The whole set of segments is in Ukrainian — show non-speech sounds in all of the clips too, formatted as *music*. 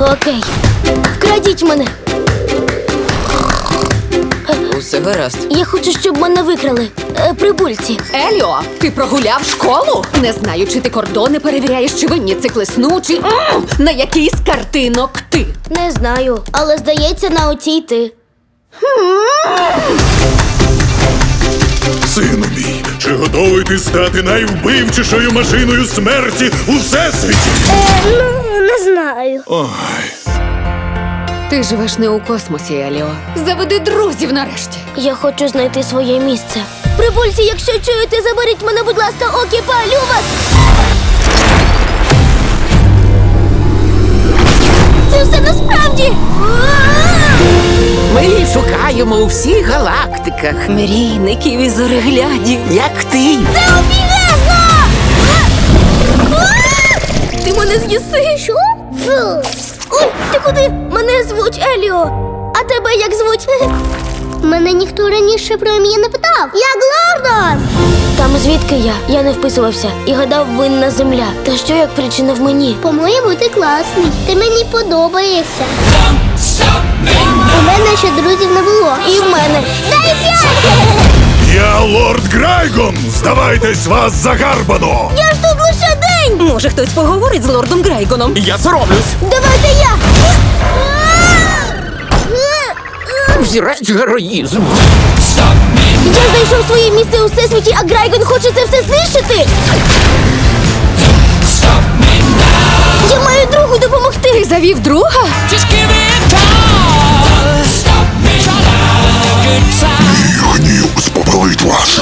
Окей. Вкрадіть мене. Усе гаразд. Я хочу, щоб мене викрали. Е, прибульці. Еліо, ти прогуляв школу? Не знаю, чи ти кордони перевіряєш, чи винні циклесну, чи М! на який з картинок ти. Не знаю, але здається, на оцій ти. Сину мій, чи готовий ти стати найвбивчішою машиною смерті у всесвіті? ну, не знаю. Ой, Ти живеш не у космосі, Еліо. Заведи друзів нарешті. Я хочу знайти своє місце. Прибульці, якщо чуєте, заберіть мене, будь ласка, окі палю вас! Це все насправді! Ми її шукаємо у всіх галактиках, Мрійників і зореглядів. як ти. Це обігезно! Куди? Мене звуть Еліо. А тебе як звуть? *laughs* Мене ніхто раніше про ім'я не питав. Я Глордон! Там звідки я? Я не вписувався і гадав винна земля. Та що як причина в мені? По-моєму, ти класний. Ти мені подобаєшся. У мене ще друзів не було. І в мене. Дай п'ять! я лорд Грайгон! Здавайтесь вас загарбано! Я ж тут лише день! Може, хтось поговорить з лордом Грейгоном? Я соромлюсь. Давайте я! Взірець героїзму. Я знайшов своє місце у всесвіті, а Грайгон хоче це все знищити! Я маю другу допомогти! Ти завів друга? Гнів спопелить вас!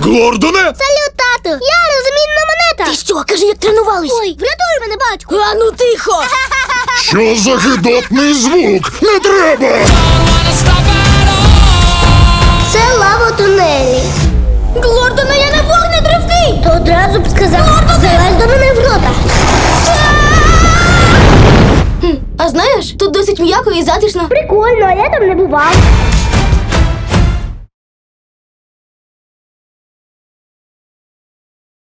Глордоне! Салют, тату! Я розмінна монета! Ти що, кажи, як тренувались? Ой, врятуй мене, батьку! А ну тихо! Що за гидотний звук? Не треба! Залазь до мене в рота. А знаєш, тут досить м'яко і затишно. Прикольно, а я там не бував.